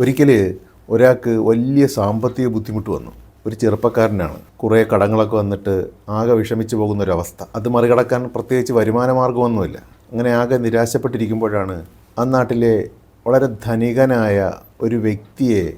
ഒരിക്കൽ ഒരാൾക്ക് വലിയ സാമ്പത്തിക ബുദ്ധിമുട്ട് വന്നു. ഒരു ചെറുപ്പക്കാരനാണ്. കുറേ കടങ്ങളൊക്കെ വന്നിട്ട് ആകെ വിഷമിച്ചു പോകുന്ന ഒരവസ്ഥ അത് മറികടക്കാൻ പ്രത്യേകിച്ച് വരുമാന മാർഗമൊന്നുമില്ല അങ്ങനെ ആകെ നിരാശപ്പെട്ടിരിക്കുമ്പോഴാണ് ആ നാട്ടിലെ വളരെ ധനികനായ ഒരു വ്യക്തിയെ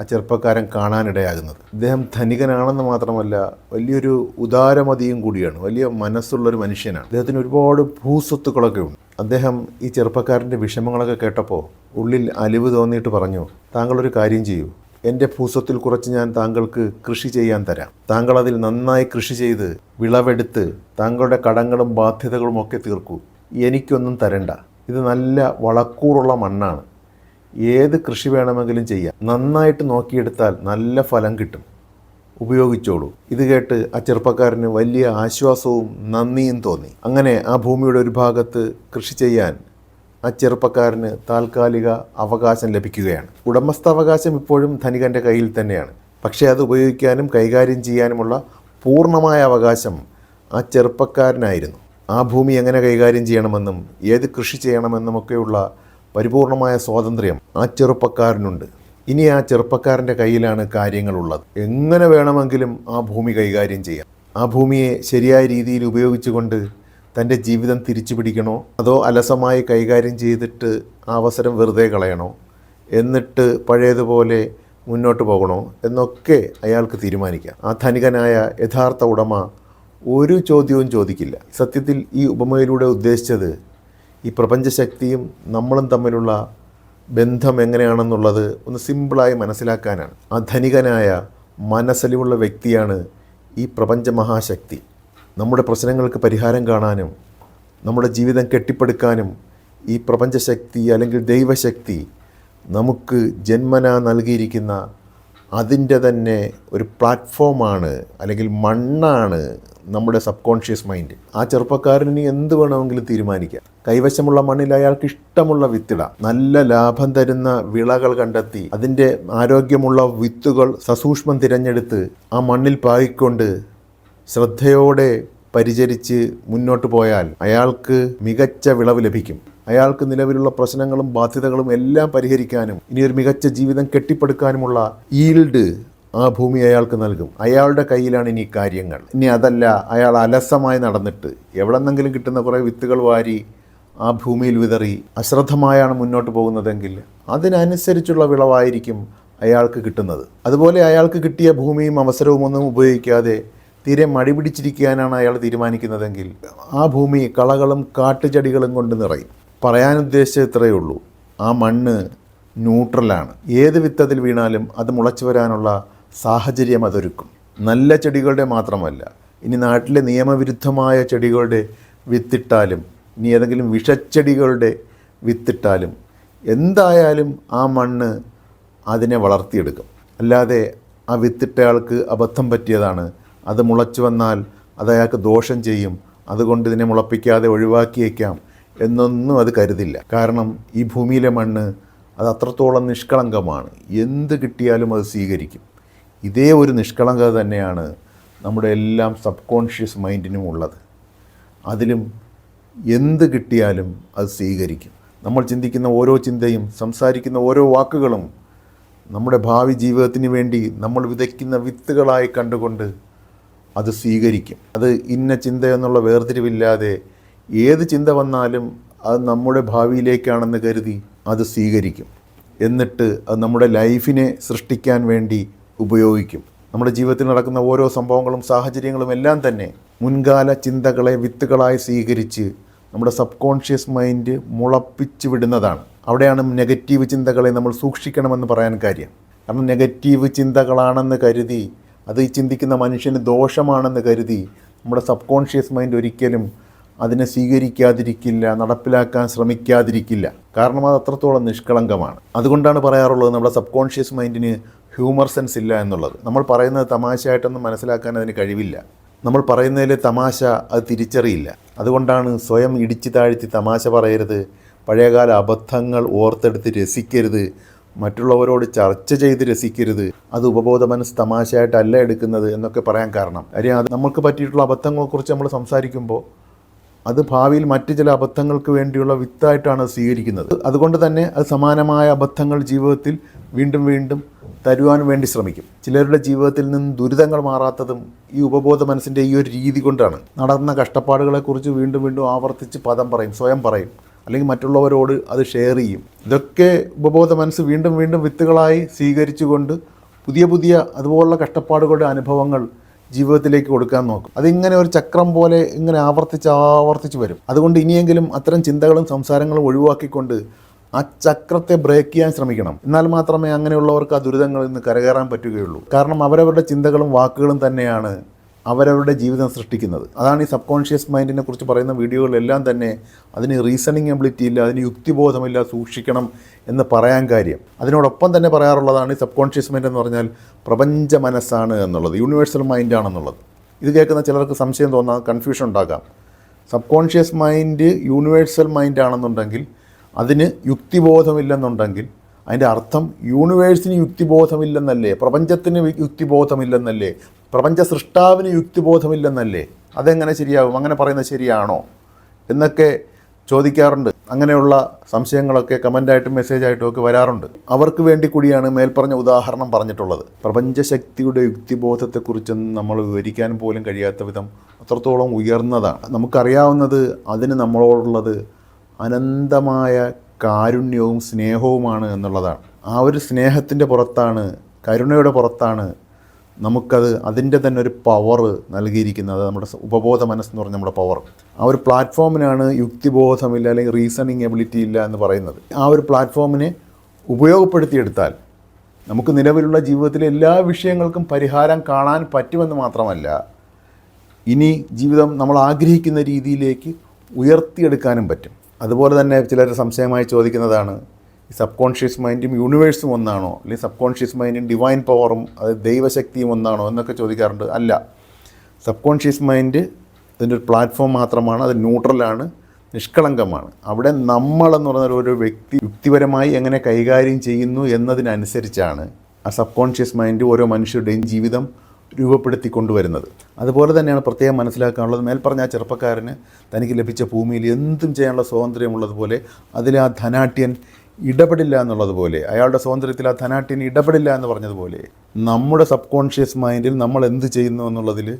ആ ചെറുപ്പക്കാരൻ കാണാനിടയാകുന്നത്. അദ്ദേഹം ധനികനാണെന്ന് മാത്രമല്ല വലിയൊരു ഉദാരമതിയും കൂടിയാണ്. വലിയ മനസ്സുള്ളൊരു മനുഷ്യനാണ്. അദ്ദേഹത്തിന് ഒരുപാട് ഭൂസ്വത്തുക്കളൊക്കെ ഉണ്ട് അദ്ദേഹം ഈ ചെറുപ്പക്കാരന്റെ വിഷമങ്ങളൊക്കെ കേട്ടപ്പോൾ ഉള്ളിൽ അലിവ് തോന്നിയിട്ട് പറഞ്ഞു താങ്കളൊരു കാര്യം ചെയ്യൂ. എന്റെ ഭൂസ്വത്തിൽ കുറച്ച് ഞാൻ താങ്കൾക്ക് കൃഷി ചെയ്യാൻ തരാം. താങ്കൾ അതിൽ നന്നായി കൃഷി ചെയ്ത് വിളവെടുത്ത് താങ്കളുടെ കടങ്ങളും ബാധ്യതകളും ഒക്കെ തീർക്കൂ. എനിക്കൊന്നും തരണ്ട. ഇത് നല്ല വളക്കൂറുള്ള മണ്ണാണ്. ഏത് കൃഷി വേണമെങ്കിലും ചെയ്യാം. നന്നായിട്ട് നോക്കിയെടുത്താൽ നല്ല ഫലം കിട്ടും. ഉപയോഗിച്ചോളൂ. ഇത് കേട്ട് ആ ചെറുപ്പക്കാരന് വലിയ ആശ്വാസവും നന്ദിയും തോന്നി. അങ്ങനെ ആ ഭൂമിയുടെ ഒരു ഭാഗത്ത് കൃഷി ചെയ്യാൻ ആ ചെറുപ്പക്കാരന് താൽക്കാലിക അവകാശം ലഭിക്കുകയാണ്. ഉടമസ്ഥാവകാശം ഇപ്പോഴും ധനികന്റെ കയ്യിൽ തന്നെയാണ്. പക്ഷേ അത് ഉപയോഗിക്കാനും കൈകാര്യം ചെയ്യാനുമുള്ള പൂർണമായ അവകാശം ആ ചെറുപ്പക്കാരനായിരുന്നു. ആ ഭൂമി എങ്ങനെ കൈകാര്യം ചെയ്യണമെന്നും ഏത് കൃഷി ചെയ്യണമെന്നുമൊക്കെയുള്ള പരിപൂർണമായ സ്വാതന്ത്ര്യം ആ ചെറുപ്പക്കാരനുണ്ട്. ഇനി ആ ചെറുപ്പക്കാരന്റെ കയ്യിലാണ് കാര്യങ്ങളുള്ളത്. എങ്ങനെ വേണമെങ്കിലും ആ ഭൂമി കൈകാര്യം ചെയ്യാം. ആ ഭൂമിയെ ശരിയായ രീതിയിൽ ഉപയോഗിച്ചുകൊണ്ട് തന്റെ ജീവിതം തിരിച്ചു പിടിക്കണോ? അതോ അലസമായി കൈകാര്യം ചെയ്തിട്ട് അവസരം വെറുതെ കളയണോ? എന്നിട്ട് പഴയതുപോലെ മുന്നോട്ട് പോകണോ? എന്നൊക്കെ അയാൾക്ക് തീരുമാനിക്കാം. ആ ധനികനായ യഥാർത്ഥ ഉടമ ഒരു ചോദ്യവും ചോദിക്കില്ല. സത്യത്തിൽ ഈ ഉപമയിലൂടെ ഉദ്ദേശിച്ചത് ഈ പ്രപഞ്ചശക്തിയും നമ്മളും തമ്മിലുള്ള ബന്ധം എങ്ങനെയാണെന്നുള്ളത് ഒന്ന് സിമ്പിളായി മനസ്സിലാക്കാനാണ്. ആ ധനികനായ മനസ്സലിവുള്ള വ്യക്തിയാണ് ഈ പ്രപഞ്ച മഹാശക്തി നമ്മുടെ പ്രശ്നങ്ങൾക്ക് പരിഹാരം കാണാനും നമ്മുടെ ജീവിതം കെട്ടിപ്പടുക്കാനും ഈ പ്രപഞ്ചശക്തി അല്ലെങ്കിൽ ദൈവശക്തി നമുക്ക് ജന്മന നൽകിയിരിക്കുന്ന അതിന്റെ തന്നെ ഒരു പ്ലാറ്റ്ഫോമാണ് അല്ലെങ്കിൽ മണ്ണാണ് നമ്മുടെ സബ് കോൺഷ്യസ് മൈൻഡ്. ആ ചെറുപ്പക്കാരന് എന്ത് വേണമെങ്കിലും തീരുമാനിക്കാം. കൈവശമുള്ള മണ്ണിൽ അയാൾക്ക് ഇഷ്ടമുള്ള വിത്തിടാം നല്ല ലാഭം തരുന്ന വിളകൾ കണ്ടെത്തി അതിന്റെ ആരോഗ്യമുള്ള വിത്തുകൾ സസൂക്ഷ്മം തിരഞ്ഞെടുത്ത് ആ മണ്ണിൽ പാകിക്കൊണ്ട് ശ്രദ്ധയോടെ പരിചരിച്ച് മുന്നോട്ട് പോയാൽ അയാൾക്ക് മികച്ച വിളവ് ലഭിക്കും. അയാൾക്ക് നിലവിലുള്ള പ്രശ്നങ്ങളും ബാധ്യതകളും എല്ലാം പരിഹരിക്കാനും ഇനിയൊരു മികച്ച ജീവിതം കെട്ടിപ്പടുക്കാനുമുള്ള ഈൽഡ് ആ ഭൂമി അയാൾക്ക് നൽകും. അയാളുടെ കയ്യിലാണ് ഇനി കാര്യങ്ങൾ. ഇനി അതല്ല അയാൾ അലസമായി നടന്നിട്ട് എവിടെന്നെങ്കിലും കിട്ടുന്ന കുറേ വിത്തുകൾ വാരി ആ ഭൂമിയിൽ വിതറി അശ്രദ്ധമായാണ് മുന്നോട്ട് പോകുന്നതെങ്കിൽ അതിനനുസരിച്ചുള്ള വിളവായിരിക്കും അയാൾക്ക് കിട്ടുന്നത്. അതുപോലെ അയാൾക്ക് കിട്ടിയ ഭൂമിയും അവസരവും ഒന്നും ഉപയോഗിക്കാതെ തീരെ മടി പിടിച്ചിരിക്കാനാണ് അയാൾ തീരുമാനിക്കുന്നതെങ്കിൽ ആ ഭൂമി കളകളും കാട്ടുചെടികളും കൊണ്ട് നിറയും. പറയാൻ ഉദ്ദേശിച്ചത് ഇത്രയേ ഉള്ളൂ. ആ മണ്ണ് ന്യൂട്രലാണ് ഏത് വിത്തത്തിൽ വീണാലും അത് മുളച്ചു വരാനുള്ള സാഹചര്യം അതൊരുക്കും. നല്ല ചെടികളുടെ മാത്രമല്ല ഇനി നാട്ടിലെ നിയമവിരുദ്ധമായ ചെടികളുടെ വിത്തിട്ടാലും ഇനി ഏതെങ്കിലും വിഷച്ചെടികളുടെ വിത്തിട്ടാലും എന്തായാലും ആ മണ്ണ് അതിനെ വളർത്തിയെടുക്കും. അല്ലാതെ ആ വിത്തിട്ടയാൾക്ക് അബദ്ധം പറ്റിയതാണ് അത് മുളച്ചു വന്നാൽ അത് അയാൾക്ക് ദോഷം ചെയ്യും. അതുകൊണ്ട് ഇതിനെ മുളപ്പിക്കാതെ ഒഴിവാക്കിയേക്കാം എന്നൊന്നും അത് കരുതില്ല. കാരണം ഈ ഭൂമിയിലെ മണ്ണ് അത് അത്രത്തോളം നിഷ്കളങ്കമാണ്. എന്ത് കിട്ടിയാലും അത് സ്വീകരിക്കും. ഇതേ ഒരു നിഷ്കളങ്കത തന്നെയാണ് നമ്മുടെ എല്ലാം സബ് കോൺഷ്യസ് മൈൻഡിനും ഉള്ളത്. അതിലും എന്ത് കിട്ടിയാലും അത് സ്വീകരിക്കും. നമ്മൾ ചിന്തിക്കുന്ന ഓരോ ചിന്തയും സംസാരിക്കുന്ന ഓരോ വാക്കുകളും നമ്മുടെ ഭാവി ജീവിതത്തിന് വേണ്ടി നമ്മൾ വിതയ്ക്കുന്ന വിത്തുകളായി കണ്ടുകൊണ്ട് അത് സ്വീകരിക്കും. അത് ഇന്ന ചിന്ത എന്നുള്ള വേർതിരിവില്ലാതെ ഏത് ചിന്ത വന്നാലും അത് നമ്മുടെ ഭാവിയിലേക്കാണെന്ന് കരുതി അത് സ്വീകരിക്കും. എന്നിട്ട് അത് നമ്മുടെ ലൈഫിനെ സൃഷ്ടിക്കാൻ വേണ്ടി ഉപയോഗിക്കും. നമ്മുടെ ജീവിതത്തിൽ നടക്കുന്ന ഓരോ സംഭവങ്ങളും സാഹചര്യങ്ങളും എല്ലാം തന്നെ മുൻകാല ചിന്തകളെ വിത്തുകളായി സ്വീകരിച്ച് നമ്മുടെ സബ് കോൺഷ്യസ് മൈൻഡ് മുളപ്പിച്ച് വിടുന്നതാണ്. അവിടെയാണ് നെഗറ്റീവ് ചിന്തകളെ നമ്മൾ സൂക്ഷിക്കണമെന്ന് പറയാൻ കാര്യം. കാരണം നെഗറ്റീവ് ചിന്തകളാണെന്ന് കരുതി അത് ചിന്തിക്കുന്ന മനുഷ്യന് ദോഷമാണെന്ന് കരുതി നമ്മുടെ സബ് കോൺഷ്യസ് മൈൻഡ് ഒരിക്കലും അതിനെ സ്വീകരിക്കാതിരിക്കില്ല നടപ്പിലാക്കാൻ ശ്രമിക്കാതിരിക്കില്ല. കാരണം അത് അത്രത്തോളം നിഷ്കളങ്കമാണ്. അതുകൊണ്ടാണ് പറയാറുള്ളത് നമ്മുടെ സബ് കോൺഷ്യസ് മൈൻഡിന് ഹ്യൂമർ സെൻസ് ഇല്ല എന്നുള്ളത്. നമ്മൾ പറയുന്നത് തമാശയായിട്ടൊന്നും മനസ്സിലാക്കാൻ അതിന് കഴിവില്ല. നമ്മൾ പറയുന്നതിലെ തമാശ അത് തിരിച്ചറിയില്ല. അതുകൊണ്ടാണ് സ്വയം ഇടിച്ചു താഴ്ത്തി തമാശ പറയരുത് പഴയകാല അബദ്ധങ്ങൾ ഓർത്തെടുത്ത് രസിക്കരുത് മറ്റുള്ളവരോട് ചർച്ച ചെയ്ത് രസിക്കരുത്. അത് ഉപബോധ മനസ്സ് തമാശയായിട്ടല്ല എടുക്കുന്നത് എന്നൊക്കെ പറയാൻ കാരണം. കാര്യം അത് നമുക്ക് പറ്റിയിട്ടുള്ള അബദ്ധങ്ങളെക്കുറിച്ച് നമ്മൾ സംസാരിക്കുമ്പോൾ അത് ഭാവിയിൽ മറ്റ് ചില അബദ്ധങ്ങൾക്ക് വേണ്ടിയുള്ള വിത്തായിട്ടാണ് സ്വീകരിക്കുന്നത്. അതുകൊണ്ട് തന്നെ അത് സമാനമായ അബദ്ധങ്ങൾ ജീവിതത്തിൽ വീണ്ടും വീണ്ടും തരുവാൻ വേണ്ടി ശ്രമിക്കും. ചിലരുടെ ജീവിതത്തിൽ നിന്ന് ദുരിതങ്ങൾ മാറാത്തതും ഈ ഉപബോധ മനസ്സിന്റെ ഈ ഒരു രീതി കൊണ്ടാണ്. നടന്ന കഷ്ടപ്പാടുകളെക്കുറിച്ച് വീണ്ടും വീണ്ടും ആവർത്തിച്ച് പദം പറയും സ്വയം പറയും. അല്ലെങ്കിൽ മറ്റുള്ളവരോട് അത് ഷെയർ ചെയ്യും. ഇതൊക്കെ ഉപബോധ മനസ്സ് വീണ്ടും വീണ്ടും വിത്തുകളായി സ്വീകരിച്ചുകൊണ്ട് പുതിയ പുതിയ അതുപോലുള്ള കഷ്ടപ്പാടുകളുടെ അനുഭവങ്ങൾ ജീവിതത്തിലേക്ക് കൊടുക്കാൻ നോക്കും. അതിങ്ങനെ ഒരു ചക്രം പോലെ ഇങ്ങനെ ആവർത്തിച്ച് ആവർത്തിച്ച് വരും. അതുകൊണ്ട് ഇനിയെങ്കിലും അത്തരം ചിന്തകളും സംസാരങ്ങളും ഒഴിവാക്കിക്കൊണ്ട് ആ ചക്രത്തെ ബ്രേക്ക് ചെയ്യാൻ ശ്രമിക്കണം. എന്നാൽ മാത്രമേ അങ്ങനെയുള്ളവർക്ക് ആ ദുരിതങ്ങളിൽ നിന്ന് കരകയറാൻ പറ്റുകയുള്ളൂ. കാരണം അവരവരുടെ ചിന്തകളും വാക്കുകളും തന്നെയാണ് അവരവരുടെ ജീവിതം സൃഷ്ടിക്കുന്നത്. അതാണ് ഈ സബ് കോൺഷ്യസ് മൈൻഡിനെ കുറിച്ച് പറയുന്ന വീഡിയോകളിലെല്ലാം തന്നെ അതിന് റീസണിങ് എബിലിറ്റി ഇല്ല അതിന് യുക്തിബോധമില്ല സൂക്ഷിക്കണം എന്ന് പറയാൻ കാര്യം. അതിനോടൊപ്പം തന്നെ പറയാറുള്ളതാണ് ഈ സബ് കോൺഷ്യസ് മൈൻഡ് എന്ന് പറഞ്ഞാൽ പ്രപഞ്ച മനസ്സാണ് എന്നുള്ളത് യൂണിവേഴ്സൽ മൈൻഡാണെന്നുള്ളത്. ഇത് കേൾക്കുന്ന ചിലർക്ക് സംശയം തോന്നാം കൺഫ്യൂഷൻ ഉണ്ടാകാം. Sub conscious mind universal mind ആണെന്നുണ്ടെങ്കിൽ അതിന് യുക്തിബോധമില്ലെന്നുണ്ടെങ്കിൽ അതിന്റെ അർത്ഥം യൂണിവേഴ്സിന് യുക്തിബോധമില്ലെന്നല്ലേ? പ്രപഞ്ചത്തിന് യുക്തിബോധമില്ലെന്നല്ലേ? പ്രപഞ്ച സൃഷ്ടാവിന് യുക്തിബോധമില്ലെന്നല്ലേ? അതെങ്ങനെ ശരിയാകും അങ്ങനെ പറയുന്നത് ശരിയാണോ? എന്നൊക്കെ ചോദിക്കാറുണ്ട്. അങ്ങനെയുള്ള സംശയങ്ങളൊക്കെ കമന്റായിട്ടും മെസ്സേജായിട്ടും ഒക്കെ വരാറുണ്ട്. അവർക്ക് വേണ്ടി കൂടിയാണ് മേൽപ്പറഞ്ഞ ഉദാഹരണം പറഞ്ഞിട്ടുള്ളത്. പ്രപഞ്ചശക്തിയുടെ യുക്തിബോധത്തെക്കുറിച്ചൊന്നും നമ്മൾ വിവരിക്കാൻ പോലും കഴിയാത്ത വിധം അത്രത്തോളം ഉയർന്നതാണ്. നമുക്കറിയാവുന്നത് അതിന് നമ്മളോടുള്ളത് അനന്തമായ കാരുണ്യവും സ്നേഹവുമാണ് എന്നുള്ളതാണ്. ആ ഒരു സ്നേഹത്തിന്റെ പുറത്താണ് കരുണയുടെ പുറത്താണ് നമുക്കത് അതിന്റെ തന്നെ ഒരു പവർ നൽകിയിരിക്കുന്നത് നമ്മുടെ ഉപബോധ മനസ്സെന്ന് പറഞ്ഞ നമ്മുടെ പവർ ആ ഒരു പ്ലാറ്റ്ഫോമിനാണ് യുക്തിബോധമില്ല അല്ലെങ്കിൽ റീസണിങ് എബിലിറ്റി ഇല്ല എന്ന് പറയുന്നത്. ആ ഒരു പ്ലാറ്റ്ഫോമിനെ ഉപയോഗപ്പെടുത്തിയെടുത്താൽ നമുക്ക് നിലവിലുള്ള ജീവിതത്തിലെ എല്ലാ വിഷയങ്ങൾക്കും പരിഹാരം കാണാൻ പറ്റുമെന്ന് മാത്രമല്ല ഇനി ജീവിതം നമ്മൾ ആഗ്രഹിക്കുന്ന രീതിയിലേക്ക് ഉയർത്തിയെടുക്കാനും പറ്റും. അതുപോലെ തന്നെ ചിലർ സംശയമായി ചോദിക്കുന്നതാണ് സബ് കോൺഷ്യസ് മൈൻഡും യൂണിവേഴ്സും ഒന്നാണോ? അല്ലെങ്കിൽ സബ് കോൺഷ്യസ് മൈൻഡും ഡിവൈൻ പവറും അത് ദൈവശക്തിയും ഒന്നാണോ എന്നൊക്കെ ചോദിക്കാറുണ്ട്. അല്ല. സബ് കോൺഷ്യസ് മൈൻഡ് ഇതിന്റെ ഒരു പ്ലാറ്റ്ഫോം മാത്രമാണ് അത് ന്യൂട്രലാണ് നിഷ്കളങ്കമാണ്. അവിടെ നമ്മളെന്ന് പറയുന്ന ഒരു വ്യക്തി യുക്തിപരമായി എങ്ങനെ കൈകാര്യം ചെയ്യുന്നു എന്നതിനനുസരിച്ചാണ് ആ സബ് കോൺഷ്യസ് മൈൻഡ് ഓരോ മനുഷ്യരുടെയും ജീവിതം രൂപപ്പെടുത്തി കൊണ്ടുവരുന്നത്. അതുപോലെ തന്നെയാണ് പ്രത്യേകം മനസ്സിലാക്കാനുള്ളത്. മേൽപ്പറഞ്ഞ ആ ചെറുപ്പക്കാരന് തനിക്ക് ലഭിച്ച ഭൂമിയിൽ എന്തും ചെയ്യാനുള്ള സ്വാതന്ത്ര്യമുള്ളതുപോലെ അതിൽ ആ ധനാട്യൻ ഇടപെടില്ല എന്നുള്ളതുപോലെ അയാളുടെ സ്വാതന്ത്ര്യത്തിൽ ആ ധനാട്ടിന് ഇടപെടില്ല എന്ന് പറഞ്ഞതുപോലെ നമ്മുടെ സബ് കോൺഷ്യസ് മൈൻഡിൽ നമ്മൾ എന്ത് ചെയ്യുന്നു എന്നുള്ളതിൽ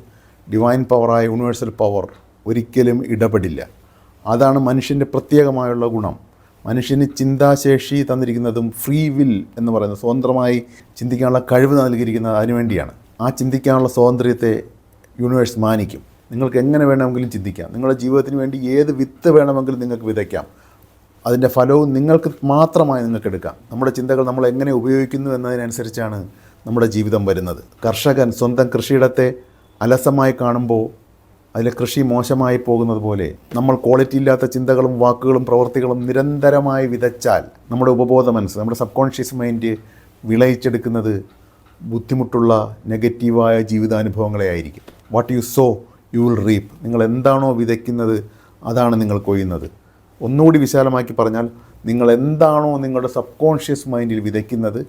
ഡിവൈൻ പവറായ യൂണിവേഴ്സൽ പവർ ഒരിക്കലും ഇടപെടില്ല. അതാണ് മനുഷ്യന്റെ പ്രത്യേകമായുള്ള ഗുണം. മനുഷ്യന് ചിന്താശേഷി തന്നിരിക്കുന്നതും ഫ്രീ വിൽ എന്ന് പറയുന്ന സ്വതന്ത്രമായി ചിന്തിക്കാനുള്ള കഴിവ് നൽകിയിരിക്കുന്നത് അതിനുവേണ്ടിയാണ് ആ ചിന്തിക്കാനുള്ള സ്വാതന്ത്ര്യത്തെ യൂണിവേഴ്സ് മാനിക്കും. നിങ്ങൾക്ക് എങ്ങനെ വേണമെങ്കിലും ചിന്തിക്കാം. നിങ്ങളുടെ ജീവിതത്തിന് വേണ്ടി ഏത് വിത്ത് വേണമെങ്കിലും നിങ്ങൾക്ക് വിതയ്ക്കാം. അതിന്റെ ഫലവും നിങ്ങൾക്ക് മാത്രമായി നിങ്ങൾക്ക് എടുക്കാം. നമ്മുടെ ചിന്തകൾ നമ്മൾ എങ്ങനെ ഉപയോഗിക്കുന്നു എന്നതിനനുസരിച്ചാണ് നമ്മുടെ ജീവിതം വരുന്നത്. കർഷകൻ സ്വന്തം കൃഷിയിടത്തെ അലസമായി കാണുമ്പോൾ അതിലെ കൃഷി മോശമായി പോകുന്നത് പോലെ നമ്മൾ ക്വാളിറ്റി ഇല്ലാത്ത ചിന്തകളും വാക്കുകളും പ്രവൃത്തികളും നിരന്തരമായി വിതച്ചാൽ നമ്മുടെ ഉപബോധ മനസ്സ് നമ്മുടെ സബ് കോൺഷ്യസ് മൈൻഡ് വിളയിച്ചെടുക്കുന്നത് ബുദ്ധിമുട്ടുള്ള നെഗറ്റീവായ ജീവിതാനുഭവങ്ങളെ ആയിരിക്കും. What you sow you will reap നിങ്ങൾ എന്താണോ വിതയ്ക്കുന്നത് അതാണ് നിങ്ങൾ കൊയ്യുന്നത്. ഒന്നുകൂടി വിശാലമാക്കി പറഞ്ഞാൽ നിങ്ങൾ എന്താണോ നിങ്ങളുടെ സബ് കോൺഷ്യസ് മൈൻഡിൽ വിതയ്ക്കുന്നത്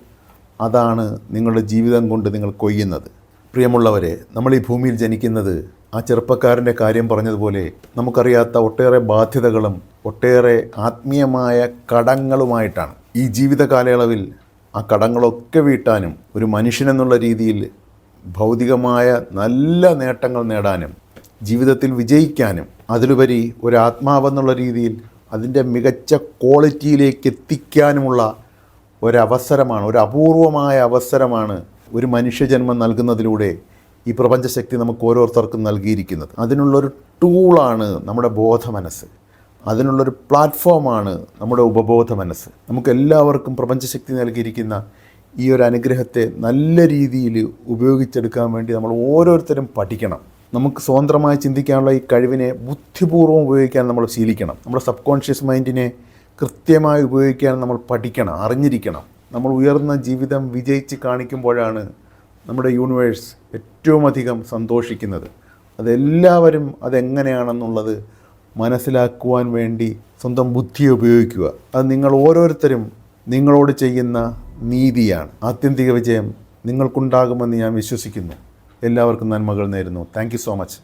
അതാണ് നിങ്ങളുടെ ജീവിതം കൊണ്ട് നിങ്ങൾ കൊയ്യുന്നത്. പ്രിയമുള്ളവരെ നമ്മൾ ഈ ഭൂമിയിൽ ജനിക്കുന്നത് ആ ചെറുപ്പക്കാരന്റെ കാര്യം പറഞ്ഞതുപോലെ നമുക്കറിയാത്ത ഒട്ടേറെ ബാധ്യതകളും ഒട്ടേറെ ആത്മീയമായ കടങ്ങളുമായിട്ടാണ്. ഈ ജീവിത കാലയളവിൽ ആ കടങ്ങളൊക്കെ വീട്ടാനും ഒരു മനുഷ്യനെന്നുള്ള രീതിയിൽ ഭൗതികമായ നല്ല നേട്ടങ്ങൾ നേടാനും ജീവിതത്തിൽ വിജയിക്കാനും അതിലുപരി ഒരു ആത്മാവെന്നുള്ള രീതിയിൽ അതിന്റെ മികച്ച ക്വാളിറ്റിയിലേക്ക് എത്തിക്കാനുമുള്ള ഒരവസരമാണ് ഒരു അപൂർവമായ അവസരമാണ് ഒരു മനുഷ്യജന്മം നൽകുന്നതിലൂടെ ഈ പ്രപഞ്ചശക്തി നമുക്ക് ഓരോരുത്തർക്കും നൽകിയിരിക്കുന്നത്. അതിനുള്ളൊരു ടൂളാണ് നമ്മുടെ ബോധമനസ്സ്. അതിനുള്ളൊരു പ്ലാറ്റ്ഫോമാണ് നമ്മുടെ ഉപബോധ മനസ്സ് നമുക്ക് എല്ലാവർക്കും പ്രപഞ്ചശക്തി നൽകിയിരിക്കുന്ന ഈ ഒരു അനുഗ്രഹത്തെ നല്ല രീതിയിൽ ഉപയോഗിച്ചെടുക്കാൻ വേണ്ടി നമ്മൾ ഓരോരുത്തരും പഠിക്കണം. നമുക്ക് സ്വതന്ത്രമായി ചിന്തിക്കാനുള്ള ഈ കഴിവിനെ ബുദ്ധിപൂർവം ഉപയോഗിക്കാൻ നമ്മൾ ശീലിക്കണം. നമ്മുടെ സബ് കോൺഷ്യസ് മൈൻഡിനെ കൃത്യമായി ഉപയോഗിക്കാൻ നമ്മൾ പഠിക്കണം അറിഞ്ഞിരിക്കണം. നമ്മൾ ഉയർന്ന ജീവിതം വിജയിച്ച് കാണിക്കുമ്പോഴാണ് നമ്മുടെ യൂണിവേഴ്സ് ഏറ്റവും അധികം സന്തോഷിക്കുന്നത്. അതെല്ലാവരും അതെങ്ങനെയാണെന്നുള്ളത് മനസ്സിലാക്കുവാൻ വേണ്ടി സ്വന്തം ബുദ്ധി ഉപയോഗിക്കുക. അത് നിങ്ങൾ ഓരോരുത്തരും നിങ്ങളോട് ചെയ്യുന്ന നീതിയാണ്. ആത്യന്തിക വിജയം നിങ്ങൾക്കുണ്ടാകുമെന്ന് ഞാൻ വിശ്വസിക്കുന്നു. എല്ലാവർക്കും നന്മകൾ നേരുന്നു. Thank so much